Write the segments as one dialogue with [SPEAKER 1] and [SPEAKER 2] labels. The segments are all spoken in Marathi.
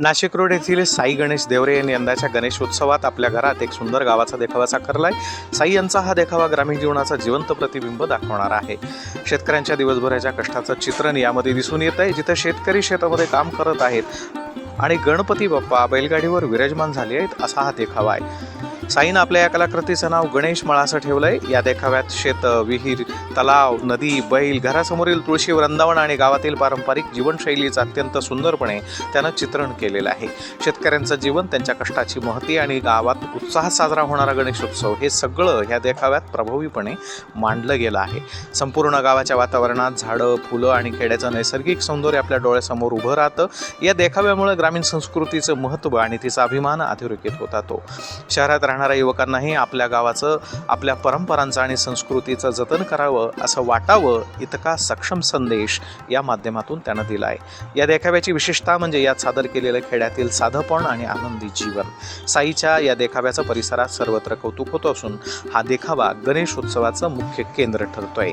[SPEAKER 1] नाशिक रोड येथील साई गणेश देवरे यांनी यंदाच्या गणेशोत्सवात आपल्या घरात एक सुंदर गावाचा देखावा साकारलाय. साई यांचा हा देखावा ग्रामीण जीवनाचा जिवंत प्रतिबिंब दाखवणार आहे. शेतकऱ्यांच्या दिवसभराच्या कष्टाचं चित्रण यामध्ये दिसून येत आहे जिथे शेतकरी शेतामध्ये काम करत आहेत आणि गणपती बाप्पा बैलगाडीवर विराजमान झाले आहेत असा हा देखावा आहे. साईन आपल्या या कलाकृतीचं नाव गणेश मळासं ठेवलंय. या देखाव्यात शेत विहीर तलाव नदी बैल घरासमोरील तुळशी वृंदावन आणि गावातील पारंपरिक जीवनशैलीचं अत्यंत सुंदरपणे त्यानं चित्रण केलेलं आहे. शेतकऱ्यांचं जीवन त्यांच्या कष्टाची महती आणि गावात उत्साहात साजरा होणारा गणेशोत्सव हे सगळं ह्या देखाव्यात प्रभावीपणे मांडलं गेलं आहे. संपूर्ण गावाच्या वातावरणात झाडं फुलं आणि खेड्याचं नैसर्गिक सौंदर्य आपल्या डोळ्यासमोर उभं राहतं. या देखाव्यामुळे ग्रामीण संस्कृतीचं महत्त्व आणि तिचा अभिमान अधोरेखित होता तो. शहरात राहणाऱ्या युवकांनाही आपल्या गावाचं आपल्या परंपरांचं आणि संस्कृतीचं जतन करावं असं वाटावं इतका सक्षम संदेश या माध्यमातून त्यानं दिला आहे या देखाव्याची विशेषता म्हणजे यात सादर केलेलं खेड्यातील साधंपण आणि आनंदी जीवन. साईच्या या देखाव्याचं परिसरात सर्वत्र कौतुक होत असून हा देखावा गणेश उत्सवाचं मुख्य केंद्र ठरतोय.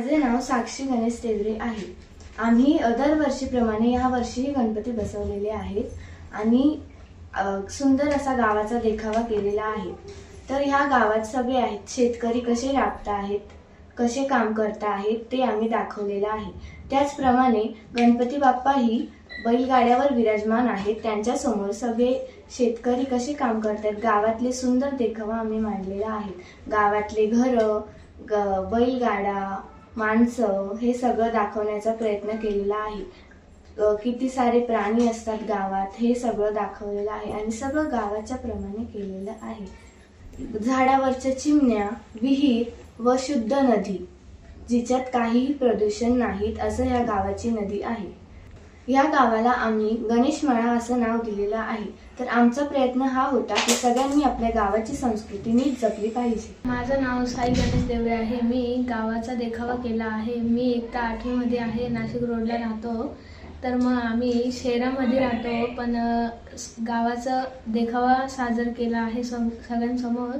[SPEAKER 2] माझे नाव साक्षी गणेश तेवरे आहे. आम्ही दरवर्षीप्रमाणे यावर्षीही गणपती बसवलेले आहेत आणि सुंदर असा गावाचा देखावा केलेला आहे. तर ह्या गावात सगळे आहेत. शेतकरी कसे राबत आहेत कसे काम करता आहेत ते आम्ही दाखवलेलं आहे. त्याचप्रमाणे गणपती बाप्पाही बैलगाड्यावर विराजमान आहेत. त्यांच्यासमोर सगळे शेतकरी कसे काम करतात गावातले सुंदर देखावा आम्ही मांडलेला आहे. गावातले घरं ग बैलगाडा माणसं हे सगळं दाखवण्याचा प्रयत्न केलेला आहे. किती सारे प्राणी असतात गावात हे सगळं दाखवलेलं आहे आणि सगळं गावाच्या प्रमाणे केलेलं आहे. झाडावरच्या चिमण्या विहीर व शुद्ध नदी जिच्यात काहीही प्रदूषण नाहीत असं या गावाची नदी आहे. या गावाला आम्ही गणेशमाळा असं नाव दिलेलं आहे. तर आमचा प्रयत्न हा होता की सगळ्यांनी आपल्या गावाची संस्कृती नीट जपली पाहिजे.
[SPEAKER 3] माझं नाव साई गणेश देवरे आहे. मी गावाचा देखावा केला आहे. मी एकदा आठवीमध्ये आहे. नाशिक रोडला राहतो. तर मग आम्ही शहरामध्ये राहतो. पण गावाचा देखावा साजर केला आहे सग सगळ्यांसमोर.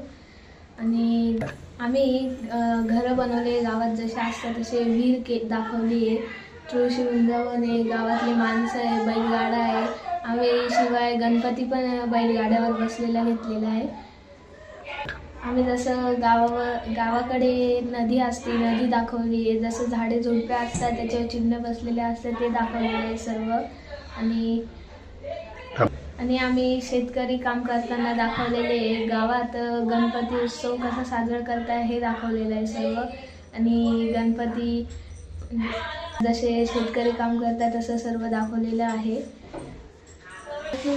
[SPEAKER 3] आणि आम्ही घरं बनवले. गावात जसे असतात तसे वीर के दाखवली आहे तुळशी वृंदावन आहे गावातली माणसं आहे बैलगाडा आहे. आम्ही शिवाय गणपती पण बैलगाड्यावर बसलेला घेतलेला आहे. आम्ही जसं गावावर गावाकडे नदी असते नदी दाखवली आहे. जसं झाडे झुडपे असतात त्याच्यावर चिन्ह बसलेले असतात ते दाखवलेले आहे सर्व. आणि आणि आम्ही शेतकरी काम करताना दाखवलेले आहे. गावात गणपती उत्सव कसा साजरा करता हे दाखवलेलं आहे सर्व. आणि गणपती जसे शेतकरी काम करतात तसं सर्व दाखवलेलं आहे.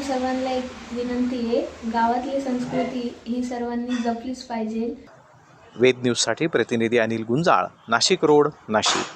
[SPEAKER 3] सर्वांना एक विनंती आहे गावातली संस्कृती ही सर्वांनी जपलीच पाहिजे.
[SPEAKER 1] वेद न्यूजसाठी प्रतिनिधी अनिल गुंजाळ नाशिक रोड नाशिक.